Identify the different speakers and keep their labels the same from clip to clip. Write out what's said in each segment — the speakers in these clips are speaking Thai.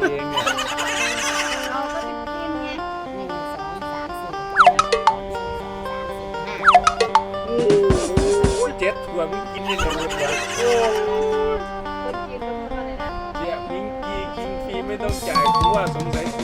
Speaker 1: เองเนี่ย
Speaker 2: เราก็จะกินไงหนึ่งสองสามสี่ห้าหกเจ็ดสิบห้า
Speaker 1: โอ้ยเจ็ดถั่วมึงกินยังไงหมดเลยโอ้
Speaker 2: คนกินทุกคนเลยนะ
Speaker 1: เจี๊ยมิงกีกินฟรีไม่ต้องจ่ายกูว่าสงสัยกู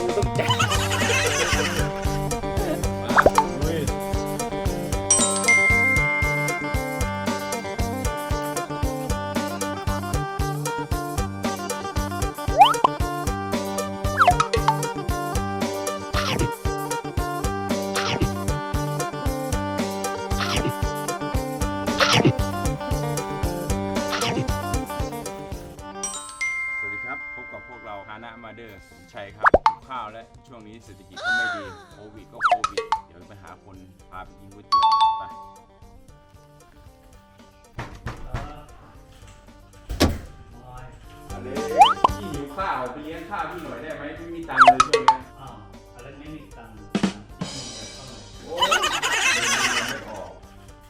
Speaker 1: าวไปเลี้ยงข้าวพี่หน่อยได้ไหมไม่มีตังค์เลยช่วงนี้
Speaker 3: อ้าวอะไรไม่มีตังค์ที่มีแต่เท่าไหร่
Speaker 1: โอ้ยเงินไม่ออก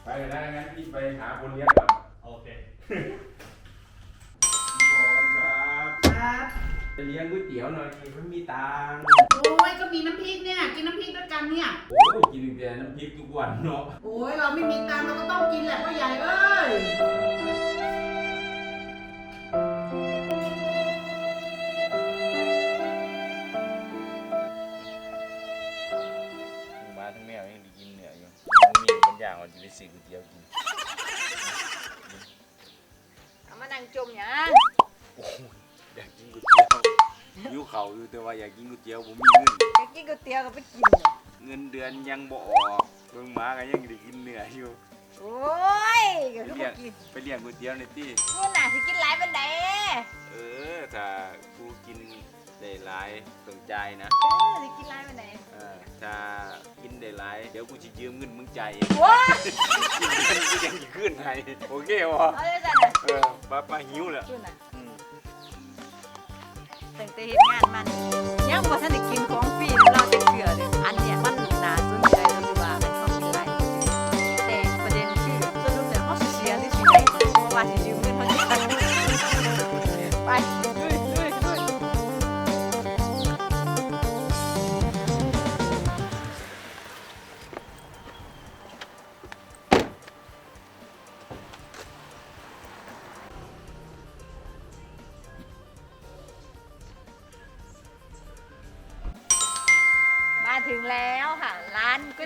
Speaker 1: ไปเลยนะงั้นพี่ไปหาคนเลี้ยงก่อน
Speaker 3: โอเค
Speaker 1: ขอบคุณครับ
Speaker 4: ครับ
Speaker 1: ไปเลี้ยงก๋วยเตี๋ยวหน่อยดิไม่มีตังค์
Speaker 4: โอ้ยก็มีน้ำพริกเนี่ย กินน้ำพริกด้วยกันเนี่ย
Speaker 1: โอ้ยกินแต่น้ำพริกทุกวันเนาะ
Speaker 4: โอ้ยเราไม่มีตังค์เราก็ต้องกินแหละพ่อใหญ่เอ้ยา
Speaker 1: งอย่างว่าจะไปซื้อก๋วยเตี๋ยวกิน
Speaker 2: เอามานั่งจมอย่าง
Speaker 1: โอ้ยอยากกินก๋วยเตี๋ยวหิวเข่าวอยู่แต่ว่าอยากกินก๋วยเตี๋ยวผมมีเงิน
Speaker 2: จะกินก๋วยเตี๋ยวก็ไปกินเลย
Speaker 1: เงินเดือนยังบ่ออกเบิ่งหมาก็ยังได้กินเนื่ออยู่
Speaker 2: โอ้ยก็
Speaker 1: ไป
Speaker 2: คือ
Speaker 1: เลี้ยง
Speaker 2: กิน
Speaker 1: ไปเลี้ยงก๋วยเตี๋ยวในที่
Speaker 2: นู่นน่ะสิกินหลายปานใด
Speaker 1: เออถ้ากูกิน ได้หลายต้องจ่ายนะ
Speaker 2: เออสิกินหลายปานใด
Speaker 1: เออถ้ากินได้หลายเดี๋ยวกูจะยืมเงินมึงจ่ายเอง
Speaker 2: โว้ย
Speaker 1: กินเงินกูยังจะขึ้นให้โอเควะ
Speaker 2: เอาเลยจ้ะน่ะ
Speaker 1: เออป้าป้าหิวแล้ว
Speaker 2: นู่นน่ะ
Speaker 1: อืม
Speaker 2: ตั้งแต่เฮ็ดงานมันยังบ่ทันได้กินของฟรีแล้วเราจะเกลือ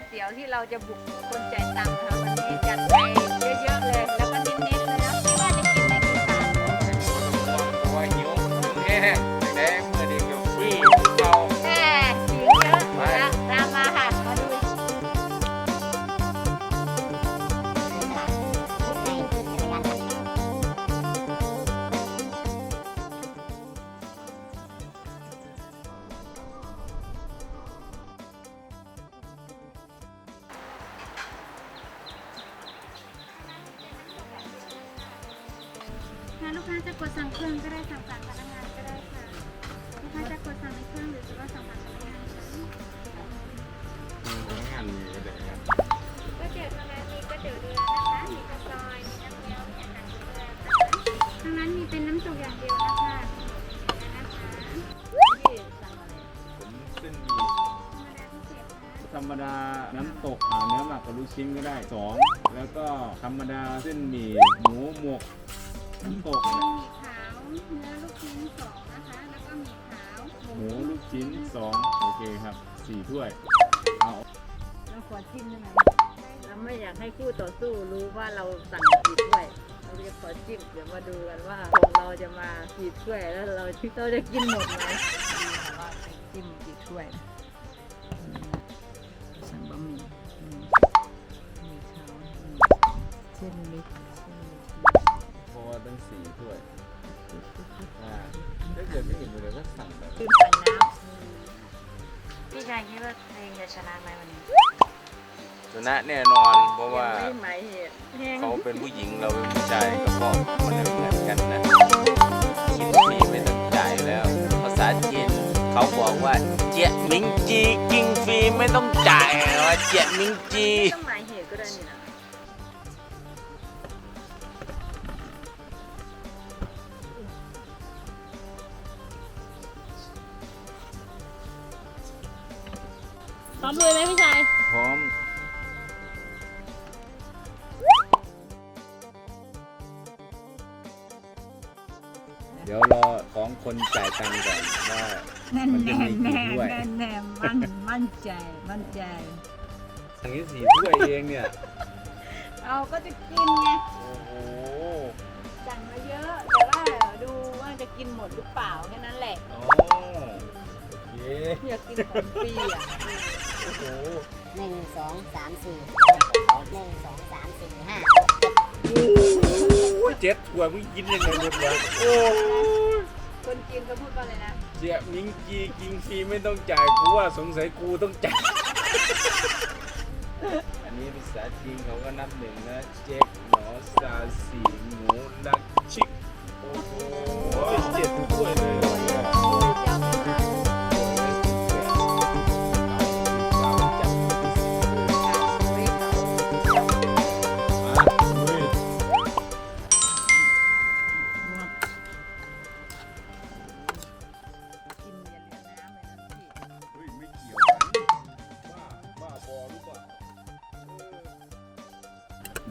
Speaker 2: เตี๋ยวที่เราจะบุกคนใจายตังค์นะคะวันนี้จัดไป
Speaker 1: งา
Speaker 2: นมี
Speaker 5: ก็ได้ครั
Speaker 1: บ
Speaker 5: ก๋วยเตี๋ยวทางร้านมีก๋วยเตี๋ยวเรือนะคะ มีข้าวซอยมีน้ำเงี้ยวมีอาหารเรือนะคะทางร้านมีเป็นน้ำตกอย่างเดียวนะคะนะคะ
Speaker 2: พี่สั่งอะไร
Speaker 1: ผมเส้นหมี
Speaker 5: ธรรมดาพิเศษค่ะ
Speaker 1: ธรรมดาน้ำตกอ่าเนื้อหมักกับลูกชิ้นก็ได้สองแล้วก็ธรรมดาเส้นหมี่หมูหมกน้ำตก
Speaker 5: มี
Speaker 1: เนี่ย
Speaker 5: หมี่ขาวเนื้อลูกชิ้นสองนะคะ แล้วก็หมี่ขาว
Speaker 1: หมูลูกชิ้นสองโอเคครับสี่ถ้วย อ
Speaker 2: จิ้มได้ไหมเราไม่อยากให้คู่ต่อสู้รู้ว่าเราสั่งกี่ถ้วยเราจะขอจิ้มเดี๋ยวมาดูกันว่าของเราจะมากี่ถ้วยแล้วเราเราจะกินหมดไหมดูค่ะว่าจะจิ้มกี่ถ้วยสั่งบะหมี่อืมหมี่ขาวอืมเส้นเล็กเส้นเล็ก
Speaker 1: เพราะว่าตั้งสี่ถ้วยอ่าถ้าเกิดไม่เห็นเลยก็สั่งแบบ
Speaker 2: ขึ้นสั่งน้ำพี่ชายคิดว่าตัวเองจะชนะไหมวันนี้
Speaker 1: ช นะแน่นอนเพราะว่า
Speaker 2: เขา
Speaker 1: เป็นผู้หญิงเราเป็นผู้ชายก็ก็มันเหมือนกันนะคิดมีไม่ต้องจ่ายแล้ว ภาษาจีนเขาบอกว่าเจี๊ยมิงจีกิงฟรีไม่ต้องจ่ายว่าเจี๊ยมิงจี
Speaker 2: ต้องหมายเหตุก็ได้นี่นะพ
Speaker 6: ร้อมเลยไหมพี่ชาย
Speaker 1: คนจ่ายตังค์ก่อนว่า
Speaker 2: แน่
Speaker 1: มันจะ
Speaker 2: แน่
Speaker 1: มีกี่
Speaker 2: แน่
Speaker 1: ถ้วย
Speaker 2: แน่แน่มั่นมั่นใจมั่นใจ
Speaker 1: สั่งที่สี่ถ้วยเองเนี่ย
Speaker 2: เอาก็จะกินไง
Speaker 1: โอ้โห
Speaker 2: สั่งมาเยอะแต่ว่าดูว่าจะกินหมดหรือเปล่าแค่นั้นแหละ
Speaker 1: อ๋อโอเค
Speaker 2: อยากกินของฟรีอะ
Speaker 1: โอ้โห
Speaker 7: หนึ่งสองสามสี่หนึ่งสองสามสี่ห้า
Speaker 1: โอ้ยเจ็ดถ้วยมึงกินยังไงหมดวะโอ้ย
Speaker 2: คน ก่อนเลยนะ
Speaker 1: เจี๊ยบมิงจีกินฟรีไม่ต้องจ่ายกูว่าสงสัยกูต้องจ่าย อันนี้ภาษาจีนเขาก็นับหนึ่งนะเจ๊กหนอซาสีหมูนักชิก โอ้โหเจ็ดถ้วยเลย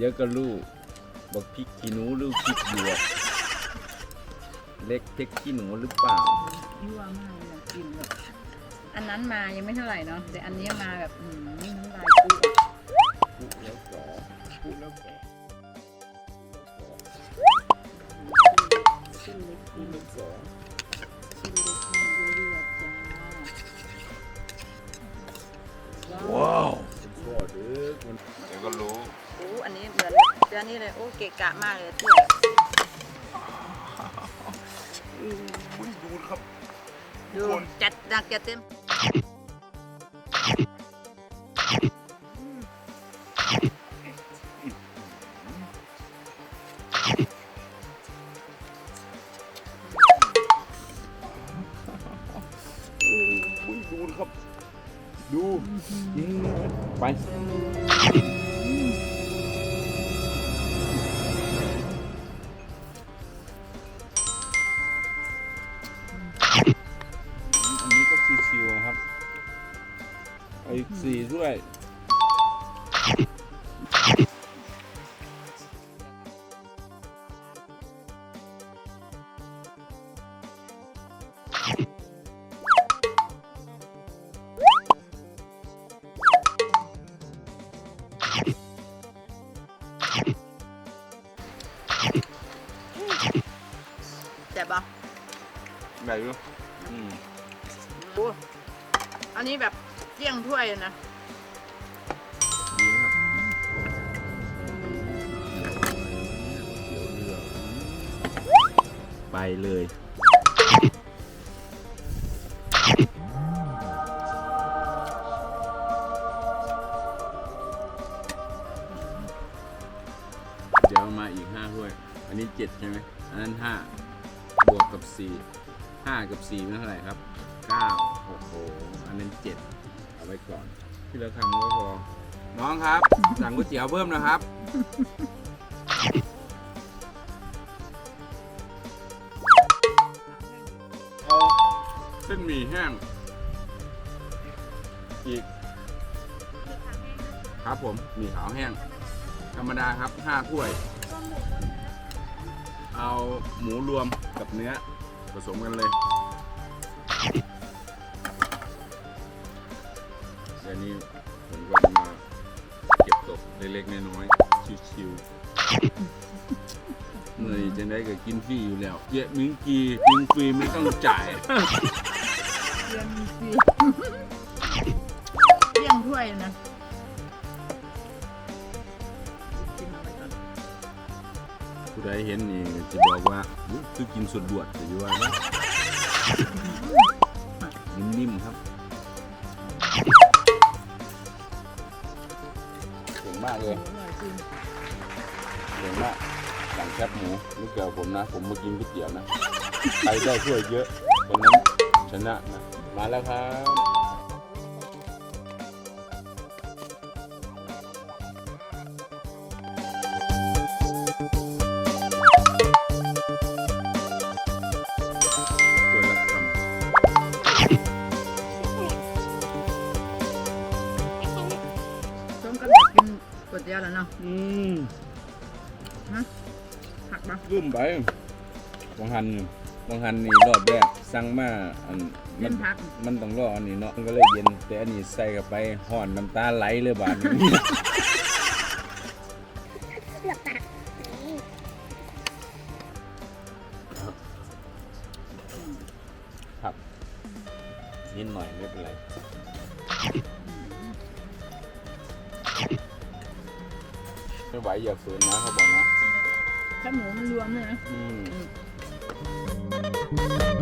Speaker 1: ดี๋ยวก็ลูกบอกพริกขี้หนูหรือพริกหยวกเล็กพริกขี้หนูหรือเปล่า
Speaker 2: ยั่วมากเลยอยากกินแบบอันนั้นมายังไม่เท่าไหร่เนาะแต่อันนี้มาแบบอืมไม่รู้ โอ้เกะกะมากเลยถ้วย
Speaker 1: อุ้ยดูครับ
Speaker 2: ดูจัดหนักจัดเต็ม
Speaker 1: อุ้ยดูครับ ดูอืมไป อาอีกสี่ด้วย
Speaker 2: เจ็บปะ
Speaker 1: แบบนี้อืม
Speaker 2: ดูอันนี้แบบ เกลี้ยงถ้วยนะ
Speaker 1: ดีครับเดี๋ยวเรือไปเลยเดี๋ยวมาอีกห้าถ้วย อันนี้เจ็ดใช่ไหมอันนั้นห้าบวกกับสี่ห้ากับสี่เป็นเท่าไหร่ครับเก้าโอ้โห อันนั้นเจ็ด ไว้ก่อน ที่เราทำก็พอ น้องครับ สั่งก๋วยเตี๋ยวเพิ่มนะครับ เอาเส้นหมี่แห้ง อีก ครับผมหมี่ขาวแห้ง ธรรมดาครับห้าถ้วย เอาหมูรวมกับเนื้อผสมกันเลย เล็กๆน้อยๆชิวๆเมื่อนี้จะได้ก็กินฟรีอยู่แล้วเจ๊มิงกีกินฟรีไม่ต้องจ่าย
Speaker 2: เกลี้ยงฟรีเกลี้ยงถ้วยเลยนะกินเอาไว้ก่อน
Speaker 1: ผู้ใดเห็นนี่จะบอกว่าอุ๊ยคือกินสุดบวดแต่อยู่ว่านะนิ่มๆครับ หมูลูกเกี่ยวผมนะ ผมมากินก๋วยเตี๋ยวนะ ใครได้ถ้วยเยอะคนนั้นชนะนะ มาแล้วครับถ้วยละคำ
Speaker 2: เดียวแล้วเนาะ
Speaker 1: อืม
Speaker 2: หักปะ
Speaker 1: ลืมไปบางหันบางหันนี่รอบแรกสั่งมาอัน
Speaker 2: เล่
Speaker 1: มัน
Speaker 2: นพัก
Speaker 1: มันต้องรออันนี้เนาะมันก็เลยเย็นแต่อันนี้ใส่เข้าไปห่อนน้ำตาไหลเลยบาดนี้ครับนิดหน่อยไม่เป็นไรไม่ไหวอย่าฝืนนะเขาบอกนะ
Speaker 2: แค่หมูมันรวมเลยนะ
Speaker 1: อืม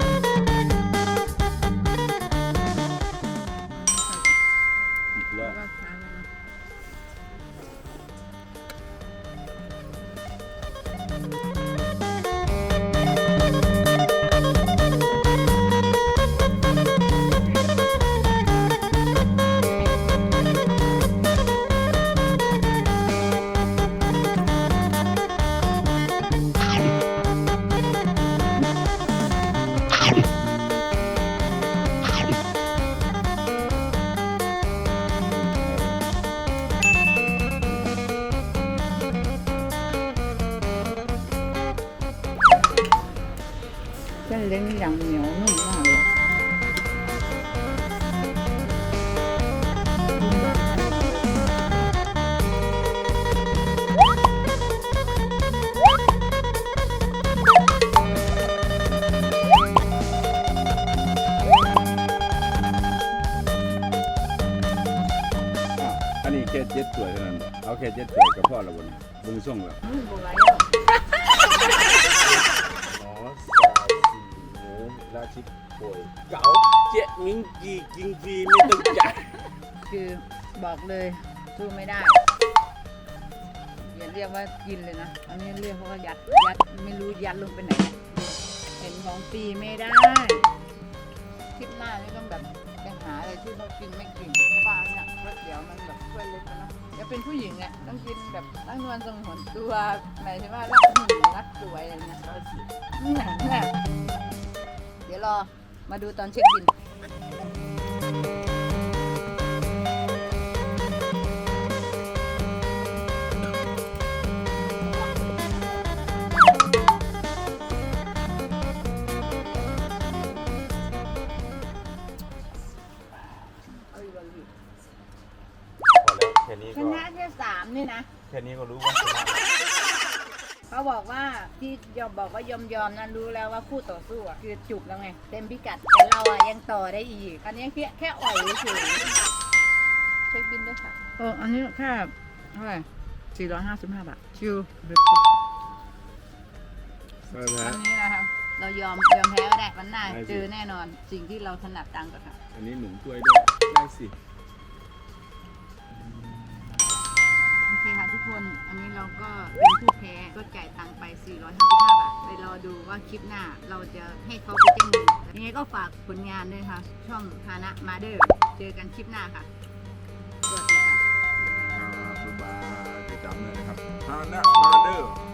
Speaker 2: เส้นเล้งอย่างเหนียวนุ่มมากเลย
Speaker 1: อะอันนี้แค่เจ็ดถ้วยเท่านั้นบ่เอาแค่เจ็ดถ้วยกับพ่อและบนบึงส่งแล้ว
Speaker 2: นุ่มกว่ รา
Speaker 1: ชิกโป่ยเก๋า
Speaker 8: เจ๊มิงจีกินฟีไม่ต้องจ่าย
Speaker 2: คือบอกเลยสู้ไม่ได้อย่าเรียกว่ากินเลยนะ อันนี้เรียกว่ายัดยัดไม่รู้ยัดลงไปไหน เห็นของฟรีไม่ได้คลิปหน้านี่ต้องแบบไปหาอะไรที่เขากินไม่กินเพราะว่าเนี่ยก๋วยเตี๋ยวมันแบบถ้วยเล็กนะจะเป็นผู้หญิงอะต้องกินแบบตั้งนวลทรงหนตัวหมายถึงว่ารักหนุ่มรักสวยอะไรเงี้ยเนี่ยเนี่ย ดี๋ยวรอมาดูตอนเช็คบินเอาอีกวันอีก
Speaker 1: พอแล้วแค่นี้
Speaker 2: ช
Speaker 1: ก็
Speaker 2: นะแค่สามนี่นะ
Speaker 1: แค่นี้ก็รู้ว่าชนะ
Speaker 2: เขาบอกว่าที่ยอมบอกว่ายอมยอมๆนั้นรู้แล้วว่าคู่ต่อสู้อะคือจุกแล้วไง เต็มพิกัดแต่เราอะยังต่อได้อีก อันนี้แค่แค่อ่อยเฉยเช็คบินด้วยค่ะเอออันนี้แค่เท่าไหร่สี่ร้อยห้าสิบห้าบาทชิว
Speaker 1: ใช่ไหม
Speaker 2: อันนี้นะคะเรายอมยอมแพ้ก็ได้วันหน้า
Speaker 1: ได้สิ
Speaker 2: เจอแน่นอนสิ่งที่เราถนัดตังก่อนค่ะ
Speaker 1: อันนี้หนึ่งถ้วยด้วยได้สิ
Speaker 2: คนอันนี้เราก็เป็นผู้แพ้ก็จ่ายตังค์ไป 455 บาท ไปรอดูว่าคลิปหน้าเราจะให้เขาไปเจ้งมือยังไงก็ฝากผลงานด้วยค่ะ ช่องฮานะมาเดอร์เจอกันคลิปหน้าค่ะสวัสดีค่ะ
Speaker 1: ครับบ๊ายบายติดตามเลยนะครับฮานะมาเดอร์